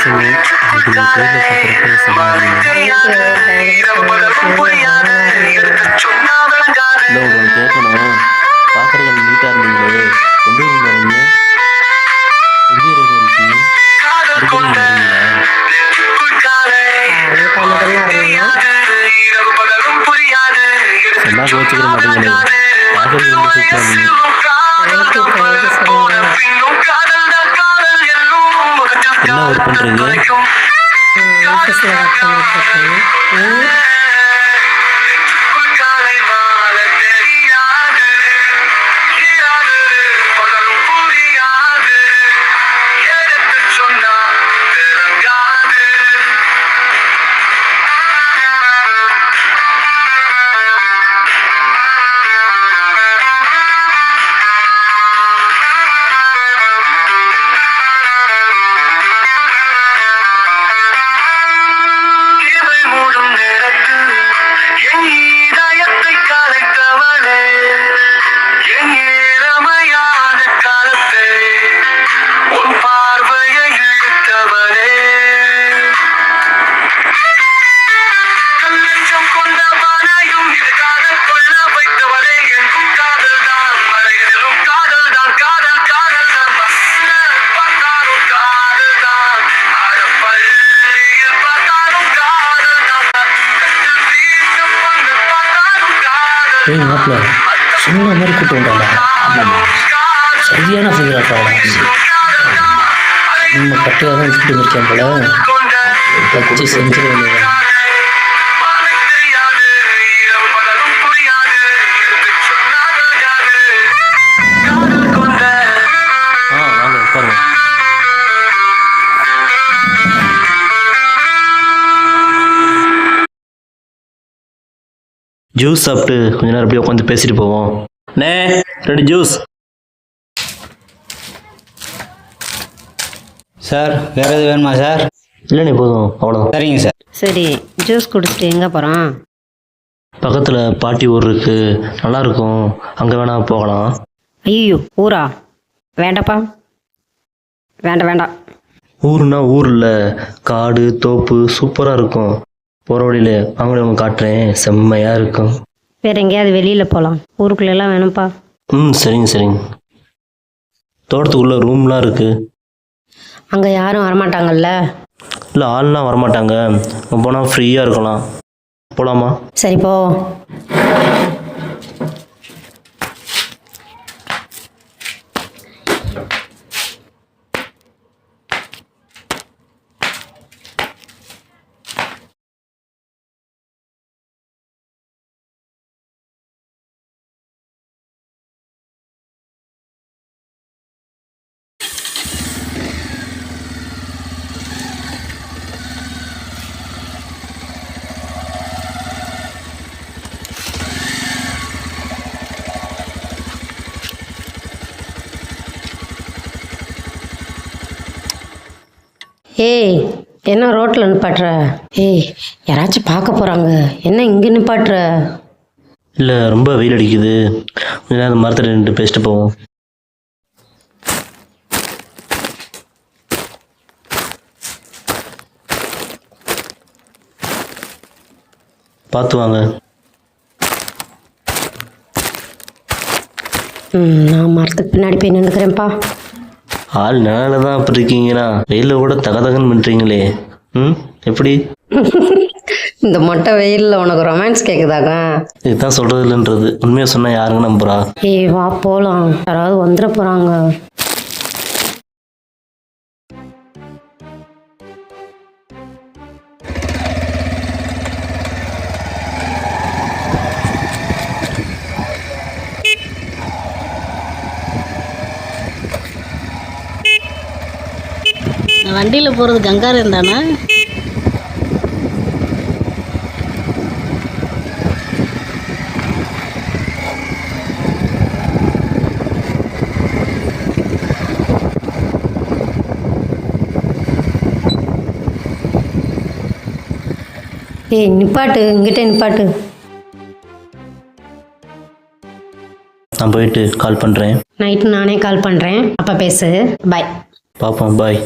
பார்க்குறப்ப இல்லை கேட்கணும் பார்க்குறதுக்கு நீட்டாக இருந்தீங்களே எந்த ஊர் வரீங்க எந்த ஊர் இருக்கீங்க அடிக்கடி வரீங்களா கோச்சிக்கிற ரொம்ப சூப்பராக இருந்தீங்க சொன்ன மாதிரி சரியான ஃபிகராட்டாடா நம்ம கட்டியாக தான் வச்சுட்டு இருக்கேன் போல. வச்சு செஞ்சிட வேண்டியது ஜூஸ் சாப்பிட்டு கொஞ்ச நேரம் அப்படியே உட்காந்து பேசிட்டு போவோம். நே ரெண்டு ஜூஸ் சார் வேறு எது வேணுமா சார்? இல்லைண்ணே போதும். அவ்வளோதான் சரிங்க சார். சரி ஜூஸ் குடிச்சிட்டு எங்கே போகிறோம் பக்கத்தில் பாட்டி ஊர் இருக்கு. நல்லா இருக்கும் அங்கே வேணா போகலாம். ஐயோ ஊரா? வேண்டாப்பா. வேண்டாம் வேண்டாம். ஊருனா ஊரில் காடு தோப்பு சூப்பராக இருக்கும். போகிற வழியில் அவங்களே அவங்க காட்டுறேன். செம்மையாக இருக்கும். வேற எங்கேயாவது வெளியில் போகலாம் ஊருக்குள்ளெல்லாம் வேணும்ப்பா. ம் சரிங்க சரிங்க. தோட்டத்துக்குள்ளே ரூம்லாம் இருக்குது அங்கே யாரும் வரமாட்டாங்கல்ல? இல்லை ஆள்லாம் வரமாட்டாங்க. போனால் ஃப்ரீயாக இருக்கலாம். போகலாமா சரி போ. ஏய் என்ன ரோட்டில் நிப்பாட்டுற? ஏய் யாராச்சும் பார்க்க போகிறாங்க என்ன இங்கே நிப்பாட்டுற? இல்லை ரொம்ப வெயில் அடிக்குது. அந்த மரத்தில் நின்று பேசிட்டு போவோம். பார்த்து வாங்க. ம் நான் மரத்துக்கு பின்னாடி போய் நின்றுக்கிறேன்ப்பா ஆள் நிழல தான் அப்படி இருக்கீங்கன்னா வெயிலில் கூட தகதகன்னு பண்ணுறீங்களே ம்? எப்படி? இந்த மொட்டை வெயிலில் உனக்கு ரொமான்ஸ் கேட்குதாக்கா இதுதான் சொல்கிறது இல்லைன்றது உண்மையாக சொன்னால் யாருங்க நம்புறா? ஏய் வா போகலாம் யாராவது வந்துட போகிறாங்க வண்டியில் போகிறது கங்காரன் தானே? ஏய் நிப்பாட்டு இங்கிட்ட நிப்பாட்டு. நான் போயிட்டு கால் பண்ணுறேன் நைட்டு நானே கால் பண்ணுறேன் அப்போ பேசு. பாய் பார்ப்போம் பாய்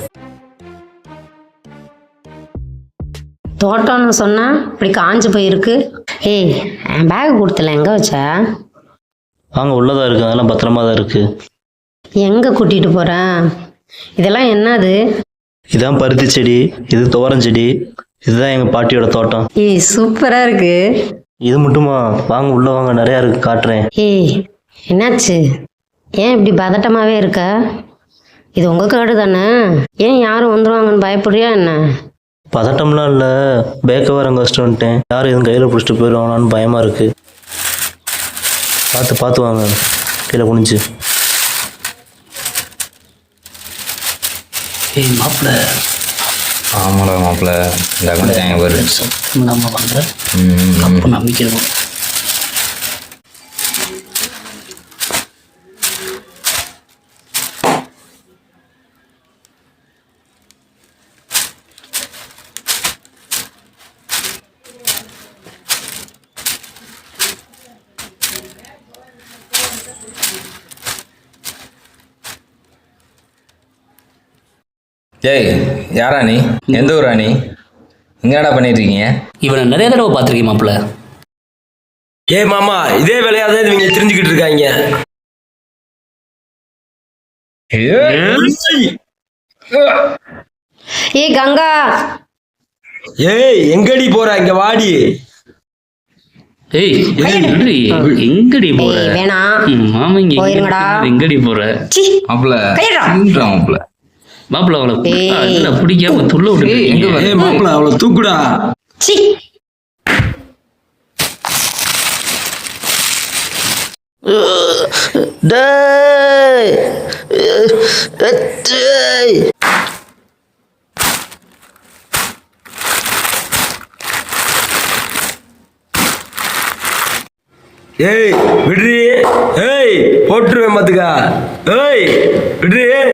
தோட்டம்னு சொன்னா இப்படி காஞ்சு போயிருக்கு. ஏய் பேக் கொடுத்தல எங்க வச்ச? வாங்க உள்ளதா இருக்கு. அதெல்லாம் பத்திரமா தான் இருக்கு. எங்க கூட்டிட்டு போறேன் இதெல்லாம் என்னது? இதான் பருத்தி செடி இது துவரம் செடி இதுதான் எங்க பாட்டியோட தோட்டம். ஏய் சூப்பரா இருக்கு. இது மட்டுமா? வாங்க உள்ள வாங்க நிறையா இருக்கு காட்டுறேன். ஏய் என்னாச்சு? ஏன் இப்படி பதட்டமாவே இருக்க? இது உங்க காடு தானே ஏன் யாரும் வந்துருவாங்கன்னு பயப்படுறியா என்ன? பதட்டம்லாம் இல்லை. பேக்க வர கஷ்டம் வந்துட்டேன். யாரும் எதுவும் கையில் பிடிச்சிட்டு போயிடுவாங்களான்னு பயமா இருக்கு. பார்த்து பார்த்து வாங்க. கீழே குனிஞ்சு. ஏய் மாப்பிள்ள ஆமாடா மாப்பிள்ள இந்த அக்கௌண்ட் தேங்க பாரு. நம்ம வாங்க ம், ம். அப்போ நம்பிக்கை ஏய் யாரா நீ? எந்த ஊரா நீ? என்னடா பண்ணிட்டு இருக்கீங்க இவனை நிறைய தடவை பார்த்துருக்கேன் மாப்பிள்ள. ஏய் மாமா இதே வேலையா தான் இவங்க தெரிஞ்சுக்கிட்டு இருக்காங்க. ஏய் கங்கா. ஏய் எங்கடி போற? இங்க வாடி. ஏய் எங்கடி போற? வேணாம். மாமா இங்க போயிருங்கடா. எங்கடி போற? மாப்பிள்ள. மாப்பிள்ள. மாப்பிள்ள. அதுல பிடிக்காம துள்ள விட்டு எங்க வர? ஏய் மாப்பிள அவளை தூக்குடா. சி. டேய். டேய். ஏய் விடுறி. ஏய் போட்டுருவேன் பாத்துக்கா. ஏய் விடுறி.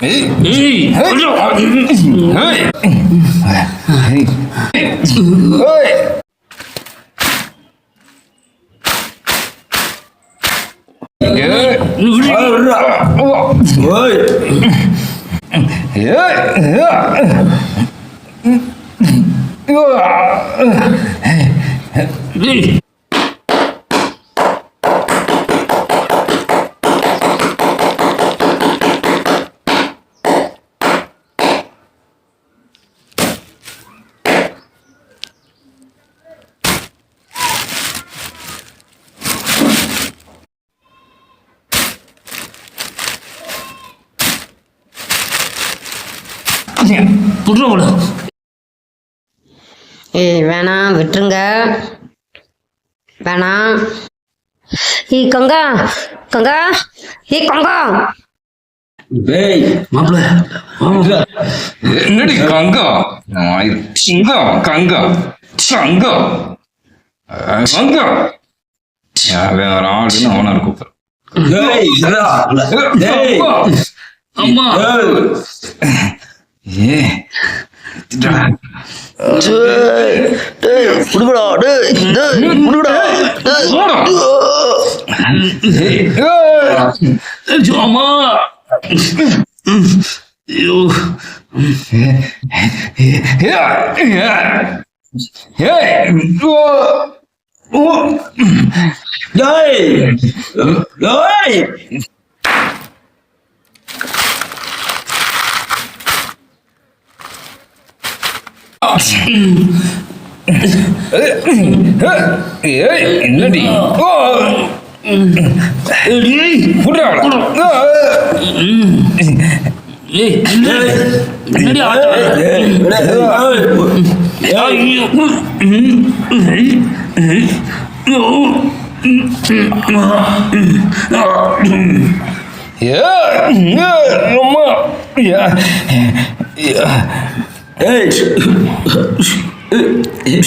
ஏய், ஏய் கொஞ்சம். ஏய். ஏய். ஏய். விடு. ஆ, விடுறா. ஓய் ஏய். ஏய். புடுறா அவளை. ஏய் வேணாம் விட்டுருங்க. வேணாம் ஏய் கங்கா. கங்கா. ஏய் கங்கா. என்னடி கங்கம் சிங்கம் கங்கம் சங்கம் கங்கம் வேற ஆளுன்னு அவனா அம்மா டேய் டேய் டேய் டேய் டேய் ஏய் ஏய் என்னடி? ஏ என்னடி ஆட்டம் ஐயோ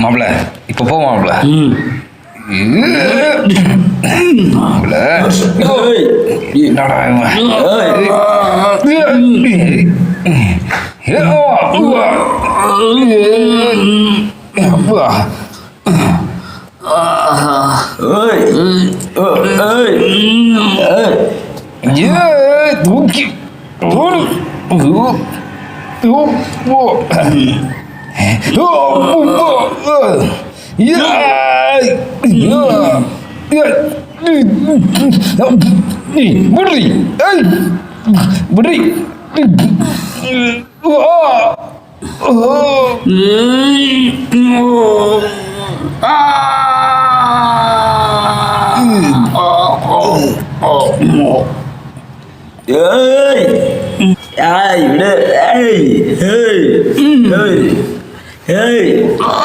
மாப்பிள இப்ப போ மாப்பிள ம் என்னடா அப்பா தூக்கி விடுறி விடுறி ஏய் ஏய் விடு ஏய் ஏய் ஏய் ஏய் ஆ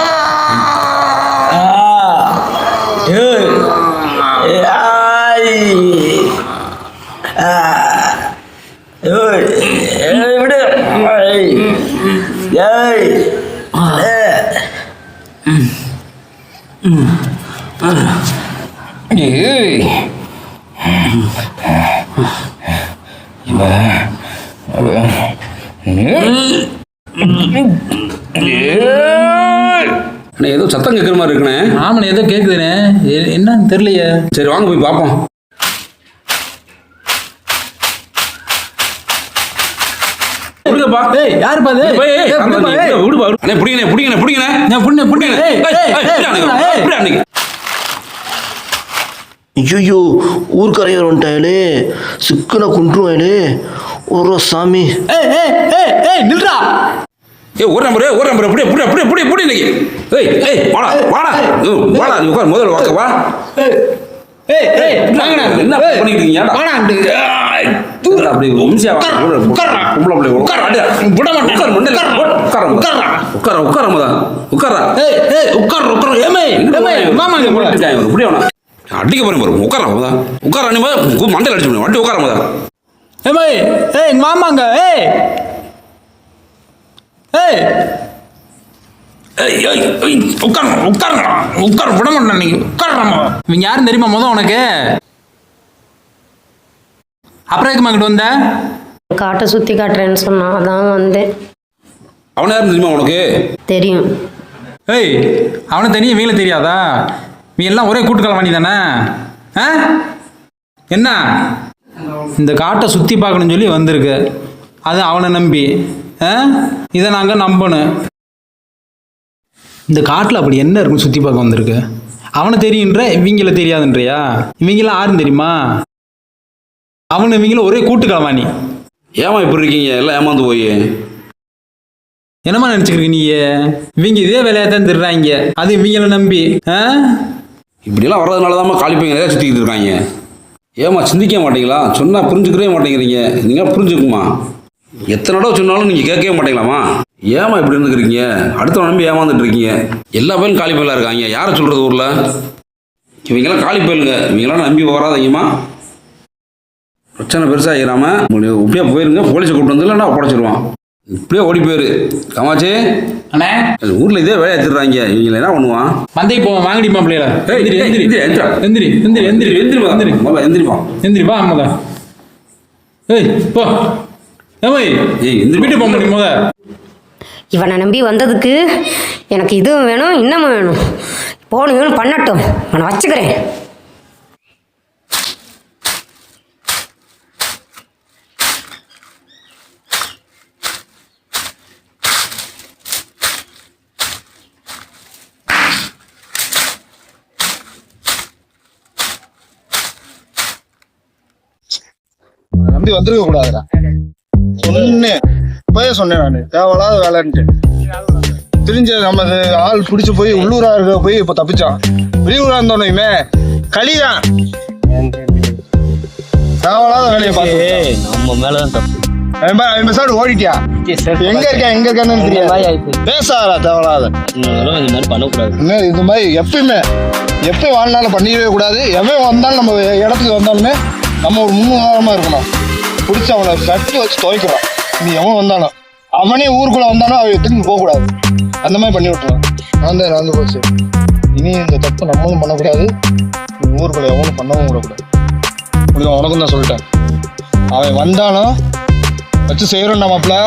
ஏய் ஏய் ஆ ஏய் ஏய் விடு ஏய் ஏய் ஏய் அண்ணே ஏதோ சத்தம் கேட்குற மாதிரி இருக்குண்ணே. ஆமாண்ணே ஏதோ கேட்குதுண்ணே என்னன்னு தெரியலையே. சரி வாங்க போய் பார்ப்போம். ஐயோ ஊர்க்கரையர் வந்துட்டாங்களே சிக்கனை குண்டுருவாங்களே ஒரு சாமி. ஏய் ஏய் ஏய் ஏய் நில்றா. ஏய் ஒரு நம்பர் ஒரு நம்பர் புடி புடி புடி புடி புடி இன்னைக்கு. ஏய் ஏய் வாடா வாடா. வாடா நீ உட்கார் முதல்ல வாக்க வா ஏய் ஏய் வாங்கடா. என்ன பண்ணிட்டு இருக்கீங்க? வாடா தூக்குடா அப்படி வம்சியா வா. உட்கார்றா. பொம்பளை பிள்ளை உட்கார். அடியா விட மாட்டேன். உட்கார் மண்டையில உட்கார். உட்கார் உட்கார் உட்கார். மதா உட்காரா ஏய் ஏய் உட்கார் உட்கார். ஏமே ஏமே மாமா இங்க போடா இப்படி வேணா அடிக்க போறேன் பாரு. உட்காரா மதா உட்காரா நீ மதா மண்டையில் அடிச்சு. வண்டி உட்கார மதா ஏமே ஏய் எங்க மாமாங்க ஏய். ஏய். ஏய் ஏய் ஏய் உட்கார் உட்கார் உட்கார் விட மாட்டேன் நீங்க உட்காரமா இவங்க யாரும் தெரியுமா முத உனக்கு? அப்புறம் எதுக்கு மங்கிட்டு வந்த? காட்டை சுற்றி காட்டுறேன்னு சொன்னான் அதான் வந்தேன். அவன யாரும் தெரியுமா உனக்கு? தெரியும். ஏய் அவனை தெரியும் இவங்கள தெரியாதா? நீ எல்லாம் ஒரே கூட்டுக்கலவாணி தானே? ஆ? என்ன? இந்த காட்டை சுற்றி பார்க்கணும்னு சொல்லி வந்திருக்கு. அது அவனை நம்பி. இதை நாங்கள் நம்பணும். இந்த காட்டில் அப்படி என்ன இருக்கும் சுற்றி பார்க்க வந்திருக்கு? அவனை தெரியுன்ற இவங்கள தெரியாதுன்றியா? இவங்களாம் யாரும் தெரியுமா? அவனு இவங்கள ஒரே கூட்டுக்கலவாணி ஏமா இப்படி இருக்கீங்க? எல்லாம் ஏமாந்து போய். என்னம்மா நினச்சிக்கிருக்கு நீ இவங்க இதே வேலையை தான் திருறாங்க. அது இவங்கள நம்பி. ஆ? இப்படிலாம் வர்றதுனால தான் காலி பையன் நிறையா சுற்றிக்கிட்டு இருக்காங்க. ஏமா சிந்திக்க மாட்டீங்களா? சொன்னால் புரிஞ்சுக்கவே மாட்டேங்கிறீங்க. நீங்கள் புரிஞ்சுக்குமா? எத்தனை தடவை சொன்னாலும் நீங்கள் கேட்கவே மாட்டீங்களாமா ஏமா இப்படி இருந்துக்கிறீங்க? அடுத்த நம்பி ஏமாந்துட்டு இருக்கீங்க. எல்லா பேரும் காலி பயிலாக இருக்காங்க. யாரை சொல்கிறது ஊரில்? இவங்கெல்லாம் காலி பயிலுங்க. இவங்களாம் நம்பி வராதீங்கம்மா. பிரச்சனை பெருசாக ஆகிடாமல் இப்படியே போயிருங்க. போலீஸை கூப்பிட்டு வந்து இல்லைன்னா உடச்சிருவான். இப்படியே ஓடி போயிரு. காமாச்சி அண்ணே. ஊரில் இதே வேலையை எடுத்துடுறாங்க. இவங்களை என்ன பண்ணுவான் மந்தைக்கு போவோம் வாங்கடிமா பிள்ளைகள? ஏய், எந்திரி எந்திரி. எந்திரி, எந்திரா. எந்திரி. எந்திரி எந்திரி எந்திரிப்பா எந்திரி முதல்ல எந்திரிப்பா எந்திரி. வா முத ஏய் போ. ஏய் ஏய், எந்திரி. வீட்டு போக முடியும் முத. இவனை நம்பி வந்ததுக்கு எனக்கு இதுவும் வேணும் இன்னமும் வேணும். போகணும் பண்ணட்டும். இவனை வச்சுக்கிறேன். நம்பி வந்திருக்க கூடாதுடா. சொன்னேன். இப்பயே சொன்னேன் நான். தேவையில்லாத வேலைன்ட்டு. தெரிஞ்ச நம்ம ஆள் பிடிச்சு போய் உள்ளூரா இருக்க போய் இப்போ தப்பிச்சான். வெளியூரா இருந்தோன்னுமே களிதான். தேவையில்லாத வேலையை பார்த்து நம்ம மேலதான் தப்பு. ஓடிட்டியா? எங்க இருக்கா எங்க இருக்கான்னு தெரியாது பேசாதா தேவையில்லாத. இந்த மாதிரி பண்ணக்கூடாது. இந்த மாதிரி எப்பயுமே எப்போ வாழ்நாளும் பண்ணிக்கவே கூடாது. எவன் வந்தாலும் நம்ம இடத்துக்கு வந்தாலுமே நம்ம ஒரு முன்னுதாரணமா இருக்கணும். பிடிச்ச அவனை கட்டி வச்சு துவைக்கிறான். நீ எவன் வந்தானோ. அவனே ஊருக்குள்ள வந்தானோ அவன் திரும்பி போகக்கூடாது. அந்த மாதிரி பண்ணி விட்டுருவான். நான் தான் நடந்து போச்சு. இனி இந்த தப்பு நம்மளும் பண்ணக்கூடாது. ஊருக்குள்ள எவனும் பண்ணவும் விடக்கூடாது முடியும் உனக்கும் தான் சொல்லிட்டேன். அவன் வந்தானோ வச்சு செய்கிறோம் நம்மப்பில்